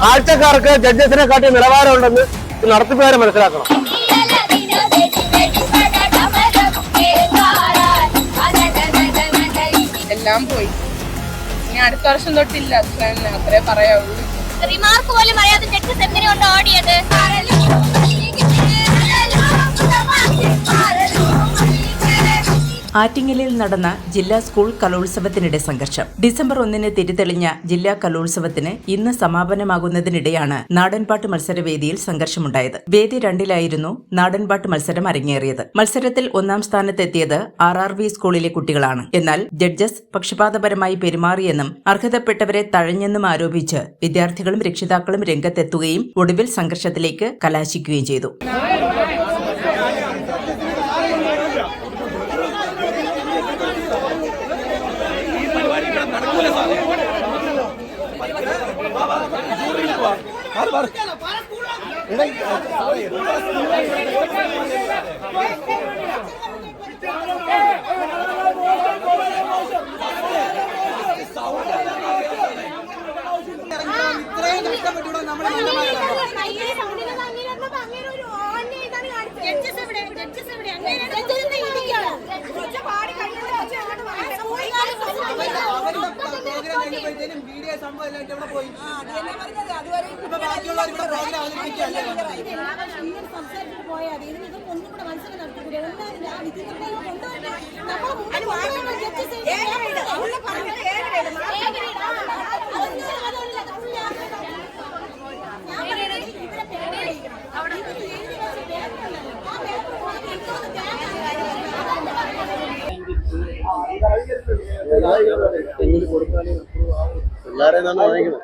കാഴ്ചക്കാർക്ക് ജഡ്ജസിനെ കാട്ടി നിലവാരമുണ്ടെന്ന് നടത്തിപ്പുകാരെ മനസ്സിലാക്കണം. എല്ലാം പോയി. ഇനി അടുത്ത വർഷം തൊട്ടില്ല അത്രേ പറയാവുള്ളൂ. റിമാർക്ക് പോലും അറിയാതെ ജഡ്ജസ് എന്തിനുകൊണ്ട് ഓടിയത്? ആറ്റിങ്ങലിൽ നടന്ന ജില്ലാ സ്കൂൾ കലോത്സവത്തിനിടെ സംഘർഷം. ഡിസംബർ ഒന്നിന് തിരിതെളിഞ്ഞ ജില്ലാ കലോത്സവത്തിന് ഇന്ന് സമാപനമാകുന്നതിനിടെയാണ് നാടൻപാട്ട് മത്സരവേദിയിൽ സംഘർഷമുണ്ടായത്. വേദി രണ്ടിലായിരുന്നു നാടൻപാട്ട് മത്സരം അരങ്ങേറിയത്. മത്സരത്തിൽ ഒന്നാം സ്ഥാനത്തെത്തിയത് ആർ ആർ വി സ്കൂളിലെ കുട്ടികളാണ്. എന്നാൽ ജഡ്ജസ് പക്ഷപാതപരമായി പെരുമാറിയെന്നും അർഹതപ്പെട്ടവരെ തഴഞ്ഞെന്നും ആരോപിച്ച് വിദ്യാർത്ഥികളും രക്ഷിതാക്കളും രംഗത്തെത്തുകയും ഒടുവിൽ സംഘർഷത്തിലേക്ക് കലാശിക്കുകയും ചെയ്തു. ഇത്രയും കഴിഞ്ഞപ്പോഴത്തേനും വീഡിയോ സംഭവം എല്ലാം ഇവിടെ പോയി ഇപ്പൊ ബാക്കിയുള്ളവർ ഇവിടെ പ്രോഗ്രാം അവതരിപ്പിക്കുകയല്ലേ പിള്ളേരെ നിന്നാണ് വാങ്ങിക്കുന്നത്?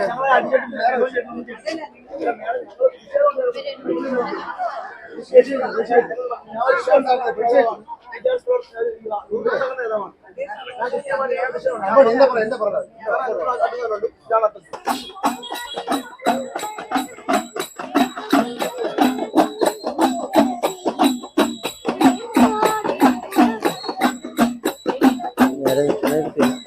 ഞങ്ങളെ അടിച്ചിട്ട് എല്ലാരെയും തന്നെ വാങ്ങിക്കണം റാങ്ക്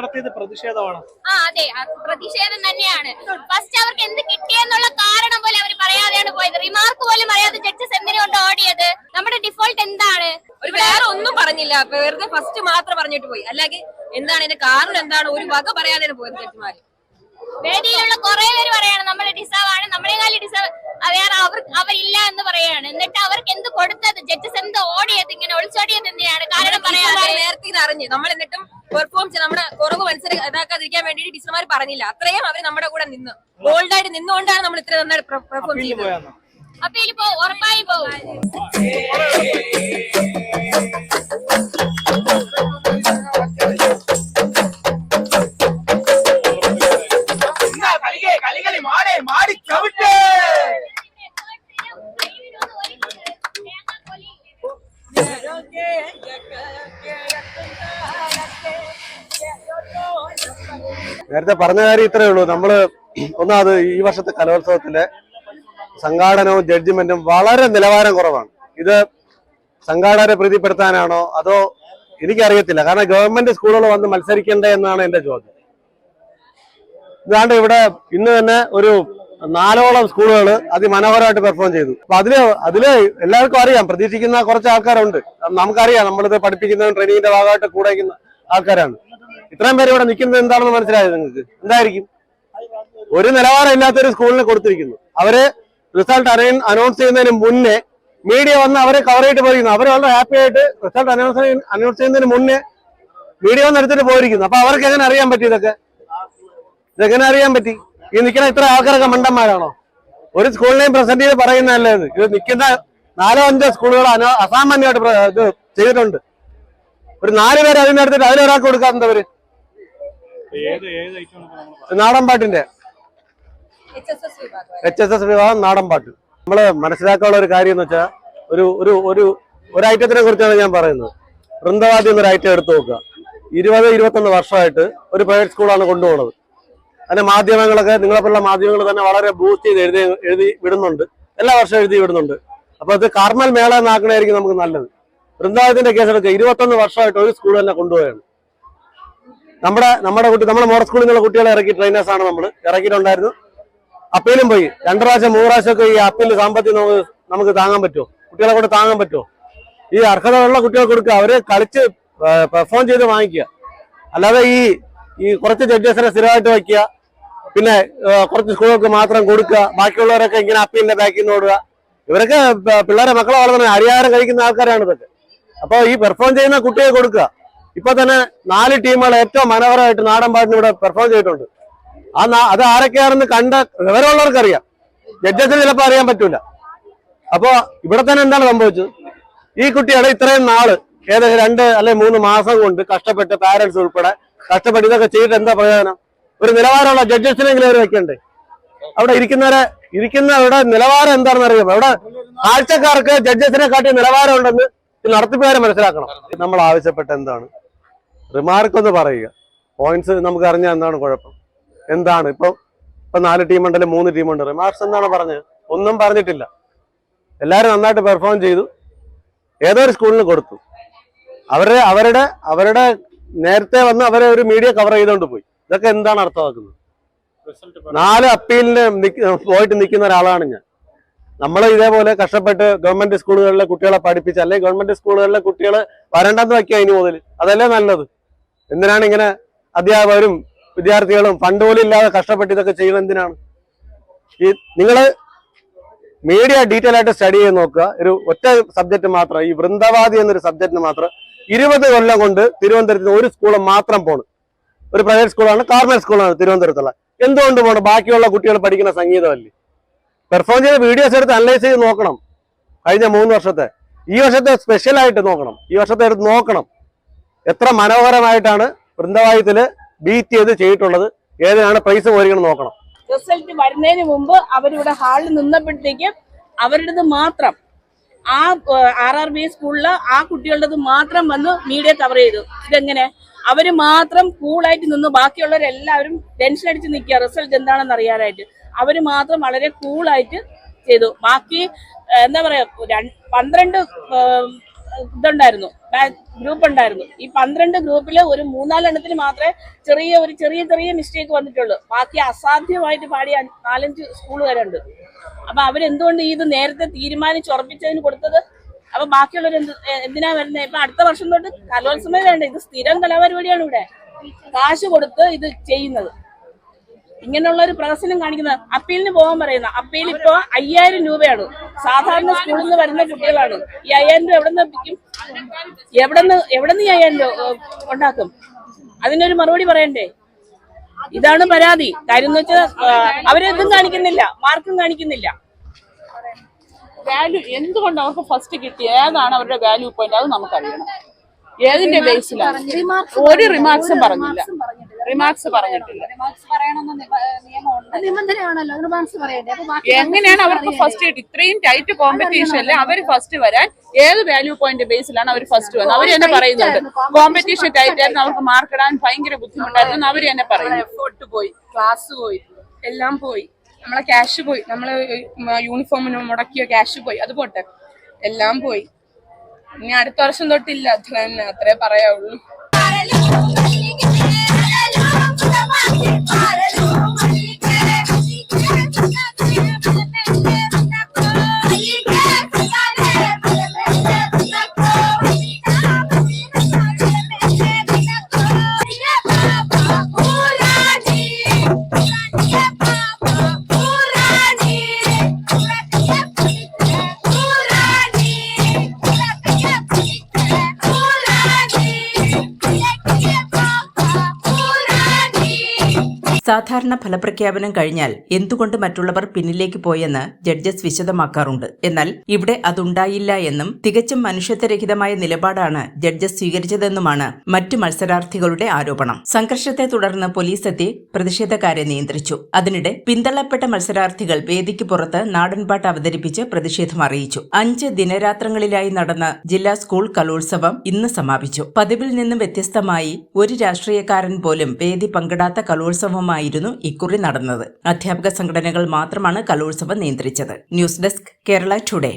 നടത്തിയത് പ്രതിഷേധമാണ്? ആ അതെ. പ്രതിഷേധം തന്നെയാണ്. ഫസ്റ്റ് അവർക്ക് എന്ത് കിട്ടിയെന്നുള്ള കാരണം പോലും അവർ പറയാതെയാണ് പോയത്. റിമാർക്ക് പോലും അറിയാതെ ജഡ്ജസ് എന്തിനുകൊണ്ട് ഓടിയത്? നമ്മുടെ ഡിഫോൾട്ട് എന്താണ്? ഒരു വേറെ ഒന്നും പറഞ്ഞില്ല. വെറുതെ ഫസ്റ്റ് മാത്രം പറഞ്ഞിട്ട് പോയി. അല്ലെങ്കിൽ എന്താണ് ഇതിന്റെ കാരണം എന്താണ് ഒരു വക പറയാതെയാണ് പോയത് ജഡ്ജിമാര് വേദിയിലുള്ള കുറെ പേര് പറയാണ് നമ്മൾ ഡിസേർവ് ആണ് നമ്മളെക്കാൾ ഡിസേർവ് വേറെ അവർ അവരില്ല എന്ന് പറയാണ്. എന്നിട്ട് അവർക്ക് എന്ത് കൊടുത്തത്? ജഡ്ജസ് എന്ത് ഓടിയത്? ഇങ്ങനെ ഒളിച്ചോടിയത് എന്തിനാണ്? കാരണം പറയാതെ. നേരത്തെ ഇത് അറിഞ്ഞ്. നമ്മൾ എന്നിട്ടും പെർഫോം ചെയ്ത് നമ്മുടെ കുറവ് മത്സരം ഇതാക്കാതിരിക്കാൻ വേണ്ടി ടീച്ചർമാർ പറഞ്ഞില്ല. അത്രയും അവർ നമ്മുടെ കൂടെ നിന്ന്. ബോൾഡ് ആയിട്ട് നിന്നുകൊണ്ടാണ് നമ്മൾ ഇത്ര നന്നായിട്ട് പെർഫോം ചെയ്തത്. അപ്പൊ ഉറപ്പായി ഉറപ്പായും പോകും നേരത്തെ പറഞ്ഞ കാര്യം ഇത്രയേ ഉള്ളൂ. നമ്മൾ ഒന്നാമത് ഈ വർഷത്തെ കലോത്സവത്തിലെ സംഘാടനവും ജഡ്ജ്മെന്റും വളരെ നിലവാരം കുറവാണ്. ഇത് സംഘാടകരെ പ്രീതിപ്പെടുത്താനാണോ അതോ എനിക്കറിയത്തില്ല. കാരണം ഗവൺമെന്റ് സ്കൂളുകൾ വന്ന് മത്സരിക്കണ്ടേ എന്നാണ് എന്റെ ചോദ്യം. ഇതാണ്ട് ഇവിടെ ഇന്ന് തന്നെ ഒരു നാലോളം സ്കൂളുകൾ അതിമനോഹരമായിട്ട് പെർഫോം ചെയ്തു. അപ്പൊ അതിൽ അതിൽ എല്ലാവർക്കും അറിയാം. പ്രതീക്ഷിക്കുന്ന കുറച്ച് ആൾക്കാരുണ്ട്. നമുക്കറിയാം. നമ്മളിത് പഠിപ്പിക്കുന്നതും ട്രെയിനിങ്ങിന്റെ ഭാഗമായിട്ട് കൂടെ ആൾക്കാരാണ്. ഇത്രയും പേര് ഇവിടെ നിൽക്കുന്നത് എന്താണെന്ന് മനസ്സിലായത് നിങ്ങൾക്ക്? എന്തായിരിക്കും? ഒരു നിലവാരം ഇല്ലാത്ത ഒരു സ്കൂളിന് കൊടുത്തിരിക്കുന്നു. അവർ റിസൾട്ട് അറിയ അനൗൺസ് ചെയ്യുന്നതിന് മുന്നേ മീഡിയ വന്ന് അവരെ കവർ ചെയ്തിട്ട് പോയിരിക്കുന്നു. അവർ വളരെ ഹാപ്പി ആയിട്ട് റിസൾട്ട് അനൗൺസ് അനൗൺസ് ചെയ്യുന്നതിന് മുന്നേ മീഡിയ വന്ന് എടുത്തിട്ട് പോയിരിക്കുന്നു. അപ്പൊ അവർക്ക് എങ്ങനെ അറിയാൻ പറ്റി ഇതൊക്കെ? ഇതെങ്ങനെ അറിയാൻ പറ്റി? ഈ നിൽക്കുന്ന ഇത്ര ആൾക്കാരൊക്കെ മണ്ടന്മാരാണോ? ഒരു സ്കൂളിനെയും പ്രസന്റ് ചെയ്ത് പറയുന്നതല്ലേ ഇത്? ഇത് നിൽക്കുന്ന നാലോ അഞ്ചോ സ്കൂളുകൾ അസാമാന്യമായിട്ട് ഇത് ചെയ്തിട്ടുണ്ട്. ഒരു നാല് പേര് അതിനെടുത്തിട്ട് അതിലൊരാൾക്ക് കൊടുക്കാത്തവര് ഏത് ഏത് ഐറ്റമാണ് ഇപ്പൊ നമ്മൾ നാടൻ പാട്ടിന്റെ. എച്ച് എസ് എസ് വിഭാഗം നാടൻ പാട്ട്. നമ്മൾ മനസ്സിലാക്കാനുള്ള ഒരു കാര്യം എന്ന് വെച്ചാൽ ഒരു ഒരു ഒരു ഒരു ഐറ്റത്തിനെ കുറിച്ചാണ് ഞാൻ പറയുന്നത്. വൃന്ദവാദി എന്നൊരു ഐറ്റം എടുത്തു നോക്കുക. ഇരുപത് ഇരുപത്തൊന്ന് വർഷമായിട്ട് ഒരു പ്രൈവറ്റ് സ്കൂളാണ് കൊണ്ടുപോകുന്നത് അതിന്റെ മാധ്യമങ്ങളൊക്കെ നിങ്ങളെപ്പോലുള്ള മാധ്യമങ്ങൾ തന്നെ വളരെ ബൂസ്റ്റ് ചെയ്ത് എഴുതി എഴുതി വിടുന്നുണ്ട്. എല്ലാ വർഷവും എഴുതി വിടുന്നുണ്ട്. അപ്പൊ അത് കാർമൽ മേള എന്നാക്കണായിരിക്കും നമുക്ക് നല്ലത്. വൃന്ദാവനത്തിന്റെ കേസെടുക്കുക ഇരുപത്തൊന്ന് വർഷമായിട്ട് ഒരു സ്കൂൾ തന്നെ കൊണ്ടുപോയാണ്. നമ്മുടെ നമ്മുടെ കുട്ടി നമ്മുടെ മോഡൽ സ്കൂളിൽ നിന്നുള്ള കുട്ടികളെ ഇറക്കി ട്രെയിനേഴ്സ് ആണ് നമ്മൾ ഇറക്കിയിട്ടുണ്ടായിരുന്നു. അപ്പീലും പോയി. രണ്ടു പ്രാവശ്യം മൂന്ന് പ്രാവശ്യം ഒക്കെ ഈ അപ്പീൽ സാമ്പത്തികം നമുക്ക് നമുക്ക് താങ്ങാൻ പറ്റുമോ? കുട്ടികളെ കൊണ്ട് താങ്ങാൻ പറ്റുമോ? ഈ അർഹതയുള്ള കുട്ടികൾ കൊടുക്കുക. അവർ കളിച്ച് പെർഫോം ചെയ്ത് വാങ്ങിക്കുക. അല്ലാതെ ഈ ഈ കുറച്ച് ജഡ്ജസിനെ സ്ഥിരമായിട്ട് വയ്ക്കുക. പിന്നെ കുറച്ച് സ്കൂളുകൾക്ക് മാത്രം കൊടുക്കുക. ബാക്കിയുള്ളവരൊക്കെ ഇങ്ങനെ അപ്പീലിന്റെ ബാക്കിൽ നിന്ന് ഓടുക. ഇവരൊക്കെ പിള്ളേരെ മക്കളെ വളർത്തുന്ന അരിയാരം കഴിക്കുന്ന ആൾക്കാരാണ് ഇതൊക്കെ. അപ്പോൾ ഈ പെർഫോം ചെയ്യുന്ന കുട്ടിയെ കൊടുക്കുക. ഇപ്പൊ തന്നെ നാല് ടീമുകൾ ഏറ്റവും മനോഹരമായിട്ട് നാടൻ പാട്ടിന് ഇവിടെ പെർഫോം ചെയ്തിട്ടുണ്ട്. ആ അത് ആരൊക്കെയാണെന്ന് കണ്ട വിവരമുള്ളവർക്കറിയാം. ജഡ്ജസിന് ചിലപ്പോൾ അറിയാൻ പറ്റൂല. അപ്പൊ ഇവിടെ തന്നെ എന്താണ് സംഭവിച്ചത്? ഈ കുട്ടിയുടെ ഇത്രയും നാൾ ഏകദേശം രണ്ട് അല്ലെ മൂന്ന് മാസം കൊണ്ട് കഷ്ടപ്പെട്ട് പാരന്റ്സ് ഉൾപ്പെടെ കഷ്ടപ്പെട്ട് ഇതൊക്കെ ചെയ്തിട്ട് എന്താ പ്രയോജനം? ഒരു നിലവാരമുള്ള ജഡ്ജസിനെങ്കിലും അവർ വെക്കണ്ടേ? അവിടെ ഇരിക്കുന്നവരെ ഇരിക്കുന്നവരുടെ നിലവാരം എന്താണെന്ന് അറിയാം അവിടെ കാഴ്ചക്കാർക്ക് ജഡ്ജസിനെ കാട്ടിയ നിലവാരം ഉണ്ടെന്ന് നടത്തിപ്പുകാരെ മനസ്സിലാക്കണം. നമ്മൾ ആവശ്യപ്പെട്ട എന്താണ്? റിമാർക്ക് ഒന്ന് പറയുക. പോയിന്റ്സ് നമുക്ക് അറിഞ്ഞാൽ എന്താണ് കുഴപ്പം? എന്താണ്? ഇപ്പൊ ഇപ്പൊ നാല് ടീമുണ്ടല്ലേ മൂന്ന് ടീം ഉണ്ട്. റിമാർക്സ് എന്താണ് പറഞ്ഞത്? ഒന്നും പറഞ്ഞിട്ടില്ല. എല്ലാവരും നന്നായിട്ട് പെർഫോം ചെയ്തു. ഏതൊരു ഒരു സ്കൂളിന് കൊടുത്തു. അവരെ അവരുടെ അവരുടെ നേരത്തെ വന്ന് അവരെ ഒരു മീഡിയ കവർ ചെയ്തുകൊണ്ട് പോയി. ഇതൊക്കെ എന്താണ് അർത്ഥമാക്കുന്നത്? നാല് അപ്പീലിന് പോയിട്ട് നിൽക്കുന്ന ഒരാളാണ് ഞാൻ. നമ്മൾ ഇതേപോലെ കഷ്ടപ്പെട്ട് ഗവൺമെന്റ് സ്കൂളുകളിലെ കുട്ടികളെ പഠിപ്പിച്ച് അല്ലെങ്കിൽ ഗവൺമെന്റ് സ്കൂളുകളിലെ കുട്ടികൾ വരണ്ടെന്ന് വയ്ക്കുക ഇനി മുതൽ അതല്ലേ നല്ലത്? എന്തിനാണ് ഇങ്ങനെ അധ്യാപകരും വിദ്യാർത്ഥികളും ഫണ്ട് പോലും ഇല്ലാതെ കഷ്ടപ്പെട്ട് ഇതൊക്കെ ചെയ്യുന്നത് എന്തിനാണ്? ഈ നിങ്ങൾ മീഡിയ ഡീറ്റെയിൽ ആയിട്ട് സ്റ്റഡി ചെയ്ത് നോക്കുക. ഒരു ഒറ്റ സബ്ജക്ട് മാത്രം ഈ വൃന്ദവാദി എന്നൊരു സബ്ജക്റ്റിന് മാത്രം ഇരുപത് കൊല്ലം കൊണ്ട് തിരുവനന്തപുരത്ത് ഒരു സ്കൂൾ മാത്രം പോണ്. ഒരു പ്രൈവറ്റ് സ്കൂളാണ് കാർമൽ സ്കൂളാണ് തിരുവനന്തപുരത്തുള്ള. എന്തുകൊണ്ട് പോകണം ബാക്കിയുള്ള കുട്ടികൾ പഠിക്കുന്ന സംഗീതമല്ലേ? പെർഫോം ചെയ്ത വീഡിയോസ് എടുത്ത് അനലൈസ് ചെയ്ത് നോക്കണം. കഴിഞ്ഞ മൂന്ന് വർഷത്തെ. ഈ വർഷത്തെ സ്പെഷ്യൽ ആയിട്ട് നോക്കണം. ഈ വർഷത്തെ എടുത്ത് നോക്കണം. എത്ര മനോഹരമായിട്ടാണ് വൃന്ദവായത്തിൽ ബീറ്റ് ചെയ്ത് ചെയ്തിട്ടുള്ളത്? ഏതിനാണ് പ്രൈസ് പോയിരിക്കണം നോക്കണം. റിസൾട്ട് വരുന്നതിന് മുമ്പ് അവരിവിടെ ഹാളിൽ നിന്നപ്പോഴത്തേക്കും അവരുടേത് മാത്രം ആ ആർ ആർ ബി സ്കൂളിൽ ആ കുട്ടികളുടേത് മാത്രം വന്ന് മീഡിയ കവർ ചെയ്തു. ഇതെങ്ങനെ? അവർ മാത്രം കൂളായിട്ട് നിന്ന് ബാക്കിയുള്ളവരെല്ലാവരും ടെൻഷൻ അടിച്ച് നിൽക്കുക. റിസൾട്ട് എന്താണെന്ന് അറിയാനായിട്ട്. അവർ മാത്രം വളരെ കൂളായിട്ട് ചെയ്തു. ബാക്കി എന്താ പറയാ രണ്ട് പന്ത്രണ്ട് ഇതുണ്ടായിരുന്നു. ഗ്രൂപ്പ് ഉണ്ടായിരുന്നു. ഈ പന്ത്രണ്ട് ഗ്രൂപ്പിൽ ഒരു മൂന്നാലെണ്ണത്തിന് മാത്രമേ ചെറിയ ഒരു ചെറിയ ചെറിയ മിസ്റ്റേക്ക് വന്നിട്ടുള്ളൂ. ബാക്കി അസാധ്യമായിട്ട് പാടിയ നാലഞ്ച് സ്കൂളുകാരുണ്ട് അപ്പൊ അവരെന്തുകൊണ്ട് ഇത് നേരത്തെ തീരുമാനിച്ച് ഉറപ്പിച്ചതിന് കൊടുത്തത്? അപ്പൊ ബാക്കിയുള്ളവർ എന്ത് എന്തിനാ വരുന്നത് ഇപ്പൊ അടുത്ത വർഷം തൊട്ട് കലോത്സവം വേണ്ട. ഇത് സ്ഥിരം കലാപരിപാടിയാണ് ഇവിടെ. കാശ് കൊടുത്ത് ഇത് ചെയ്യുന്നത്. ഇങ്ങനെയുള്ള ഒരു പ്രദർശനം കാണിക്കുന്നത് അപ്പീലിന് പോകാൻ പറയുന്ന അപ്പീൽ ഇപ്പോ അയ്യായിരം രൂപയാണ്. സാധാരണ സ്കൂളിൽ നിന്ന് വരുന്ന കുട്ടികളാണ്. ഈ അയ്യായിരം രൂപ എവിടെ നിന്ന് പിക്കും എവിടെ നിന്ന് എവിടെ നിന്ന് ഈ അയ്യായിരം രൂപ ഉണ്ടാക്കും അതിനൊരു മറുപടി പറയണ്ടേ? ഇതാണ് പരാതി. കാര്യം എന്ന് വെച്ചാൽ അവരെന്തും കാണിക്കുന്നില്ല. മാർക്കും കാണിക്കുന്നില്ല. വാല്യൂ എന്തുകൊണ്ട് അവർക്ക് ഫസ്റ്റ് കിട്ടി ഏതാണ് അവരുടെ വാല്യൂ പോയിന്റ് അത് നമുക്കറിയണം. ഏതിന്റെ ബേസിലാണ് ഒരു റിമാർക്സും പറഞ്ഞില്ല. റിമാർക്സ് പറഞ്ഞിട്ടില്ല. നിബന്ധനയാണല്ലോ റിമാർക്സ് പറയണ്ടേ? അപ്പൊ ബാക്കി എങ്ങനെയാണ് അവർക്ക് ഫസ്റ്റ് കിട്ടി ഇത്രയും ടൈറ്റ് കോമ്പറ്റീഷൻ അല്ലേ അവർ ഫസ്റ്റ് വരാൻ ഏത് വാല്യൂ പോയിന്റ് ബേസിലാണ് അവർ ഫസ്റ്റ് വന്നത്? അവർ തന്നെ പറയുന്നുണ്ട്. കോമ്പറ്റീഷൻ ടൈറ്റ് ആയിരുന്നു. അവർക്ക് മാർക്ക് ഇടാൻ ഭയങ്കര ബുദ്ധിമുട്ടായിരുന്നു അവർ തന്നെ പറയുന്നു. എഫോർട്ട് പോയി. ക്ലാസ് പോയി. എല്ലാം പോയി. നമ്മളെ ക്യാഷ് പോയി. നമ്മൾ യൂണിഫോമിന് മുടക്കിയ ക്യാഷ് പോയി. അത് പോട്ടെ. എല്ലാം പോയി. ഇനി അടുത്ത വർഷം തൊട്ടില്ല. അത്ര തന്നെ. അത്രേ പറയാവുള്ളൂ. Yeah. സാധാരണ ഫലപ്രഖ്യാപനം കഴിഞ്ഞാൽ എന്തുകൊണ്ട് മറ്റുള്ളവർ പിന്നിലേക്ക് പോയെന്ന് ജഡ്ജസ് വിശദമാക്കാറുണ്ട്. എന്നാൽ ഇവിടെ അതുണ്ടായില്ല എന്നും തികച്ചും മനുഷ്യത്വരഹിതമായ നിലപാടാണ് ജഡ്ജസ് സ്വീകരിച്ചതെന്നുമാണ് മറ്റു മത്സരാർത്ഥികളുടെ ആരോപണം. സംഘർഷത്തെ തുടർന്ന് പോലീസ് എത്തി പ്രതിഷേധക്കാരെ നിയന്ത്രിച്ചു. അതിനിടെ പിന്തള്ളപ്പെട്ട മത്സരാർത്ഥികൾ വേദിക്ക് പുറത്ത് നാടൻപാട്ട് അവതരിപ്പിച്ച് പ്രതിഷേധം അറിയിച്ചു. അഞ്ച് ദിനരാത്രങ്ങളിലായി നടന്ന ജില്ലാ സ്കൂൾ കലോത്സവം ഇന്ന് സമാപിച്ചു. പതിവിൽ നിന്നും വ്യത്യസ്തമായി ഒരു രാഷ്ട്രീയക്കാരൻ പോലും വേദി പങ്കിടാത്ത കലോത്സവമായിരുന്നു ഇക്കുറി നടന്നത്. അധ്യാപക സംഘടനകൾ മാത്രമാണ് കലോത്സവം നിയന്ത്രിച്ചത്. News desk Kerala today.